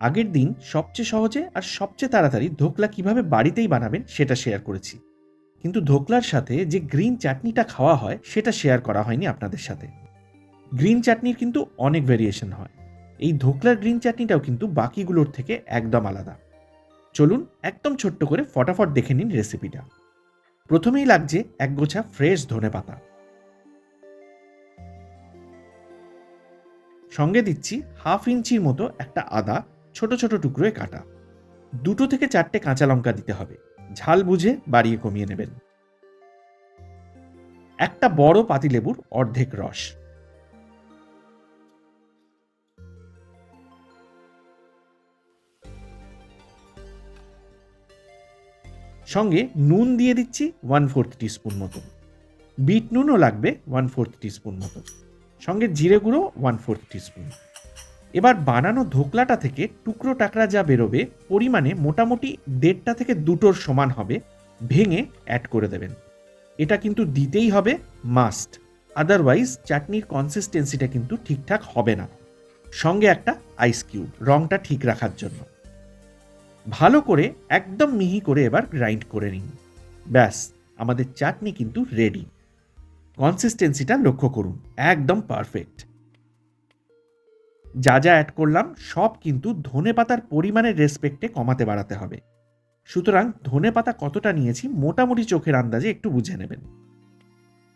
আগের দিন সবচেয়ে সহজে আর সবচেয়ে তাড়াতাড়ি ধোকলা কীভাবে বাড়িতেই বানাবেন সেটা শেয়ার করেছি। কিন্তু ধোকলার সাথে যে গ্রিন চাটনিটা খাওয়া হয় সেটা শেয়ার করা হয়নি আপনাদের সাথে। গ্রিন চাটনির কিন্তু অনেক ভেরিয়েশন হয়। এই ধোকলার গ্রিন চাটনিটাও কিন্তু বাকিগুলোর থেকে একদম আলাদা। চলুন একদম ছোট্ট করে ফটাফট দেখে নিন রেসিপিটা প্রথমেই লাগছে এক গোছা ফ্রেশ ধনে পাতা। সঙ্গে দিচ্ছি হাফ ইঞ্চির মতো একটা আদা ছোট ছোট টুকরোয় কাটা। দুটো থেকে চারটে কাঁচা লঙ্কা দিতে হবে। ঝাল বুঝে বাড়িয়ে কমিয়ে নেবেন। একটা বড় পাতিলেবুর অর্ধেক রস। সঙ্গে নুন দিয়ে দিচ্ছি ওয়ান ফোর্থ টিস্পুন মতো। বিট নুনও লাগবে ওয়ান ফোর্থ টিস্পুন মতো। সঙ্গে জিরে গুঁড়ো ওয়ান ফোর্থ টিস্পুন। এবার বানানো ধোকলাটা থেকে টুকরো টাকরা যা বেরোবে, পরিমাণে মোটামুটি দেড়টা থেকে দুটোর সমান হবে, ভেঙে অ্যাড করে দেবেন। এটা কিন্তু দিতেই হবে মাস্ট আদারওয়াইজ চাটনির কনসিস্টেন্সিটা কিন্তু ঠিকঠাক হবে না। সঙ্গে একটা আইস কিউব রংটা ঠিক রাখার জন্য। ভালো করে একদম মিহি করে এবার গ্রাইন্ড করে নিন। ব্যাস, আমাদের চাটনি কিন্তু রেডি কনসিস্টেন্সিটা লক্ষ্য করুন, একদম পারফেক্ট যা যা অ্যাড করলাম, সব কিন্তু ধনে পাতার পরিমাণের রেসপেক্টে কমাতে বাড়াতে হবে। সুতরাং ধনে পাতা কতটা নিয়েছি মোটামুটি চোখের আন্দাজে একটু বুঝে নেবেন।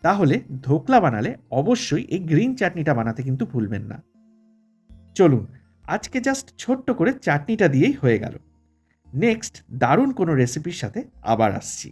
তাহলে ধোকলা বানালে অবশ্যই এই গ্রিন চাটনিটা বানাতে কিন্তু ভুলবেন না। চলুন, আজকে জাস্ট ছোট্ট করে চাটনিটা দিয়েই হয়ে গেল। নেক্সট দারুণ কোনো রেসিপির সাথে আবার আসছি।